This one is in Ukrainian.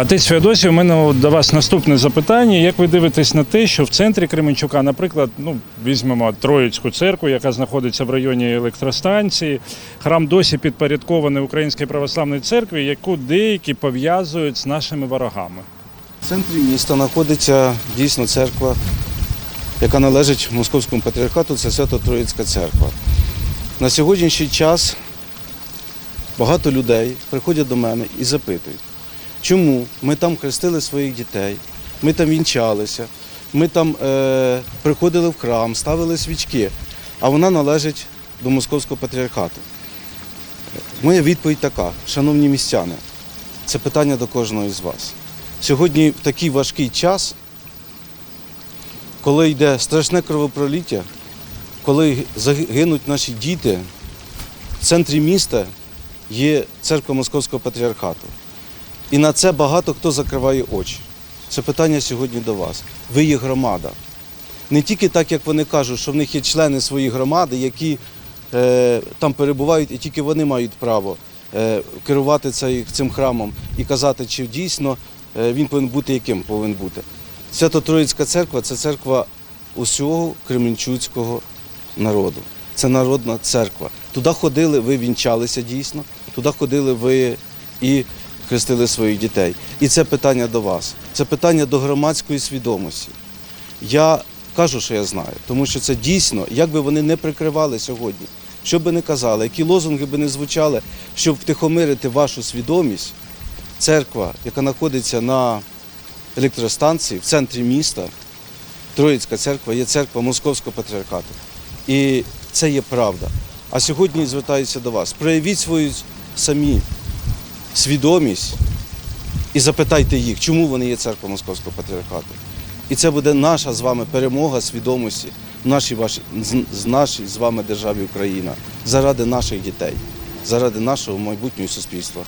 Отець Феодосій, у мене до вас наступне запитання. Як ви дивитесь на те, що в центрі Кременчука, наприклад, ну візьмемо Троїцьку церкву, яка знаходиться в районі електростанції, храм досі підпорядкований Українській православній церкві, яку деякі пов'язують з нашими ворогами? В центрі міста знаходиться дійсно церква, яка належить Московському патріархату, це Свято-Троїцька церква. На сьогоднішній час багато людей приходять до мене і запитують, чому ми там хрестили своїх дітей, ми там вінчалися, ми там е, приходили в храм, ставили свічки, а вона належить до Московського патріархату. Моя відповідь така, шановні містяни, це питання до кожного із вас. Сьогодні в такий важкий час, коли йде страшне кровопроліття, коли загинуть наші діти, в центрі міста є церква Московського патріархату. І на це багато хто закриває очі. Це питання сьогодні до вас. Ви є громада. Не тільки так, як вони кажуть, що в них є члени своєї громади, які е, там перебувають, і тільки вони мають право е, керувати цей, цим храмом і казати, чи дійсно е, він повинен бути, яким повинен бути. Свято-Троїцька церква це церква усього кременчуцького народу. Це народна церква. Туди ходили, ви вінчалися дійсно, туди ходили ви і хрестили своїх дітей. І це питання до вас. Це питання до громадської свідомості. Я кажу, що я знаю, тому що це дійсно, як би вони не прикривали сьогодні, що би не казали, які лозунги би не звучали, щоб втихомирити вашу свідомість, церква, яка знаходиться на електростанції в центрі міста, Троїцька церква є церква Московського патріархату. І це є правда. А сьогодні звертаюся до вас. Проявіть свою самі свідомість і запитайте їх, чому вони є церква Московського патріархату. І це буде наша з вами перемога свідомості в нашій вашій з- нашій з вами державі Україна заради наших дітей, заради нашого майбутнього суспільства.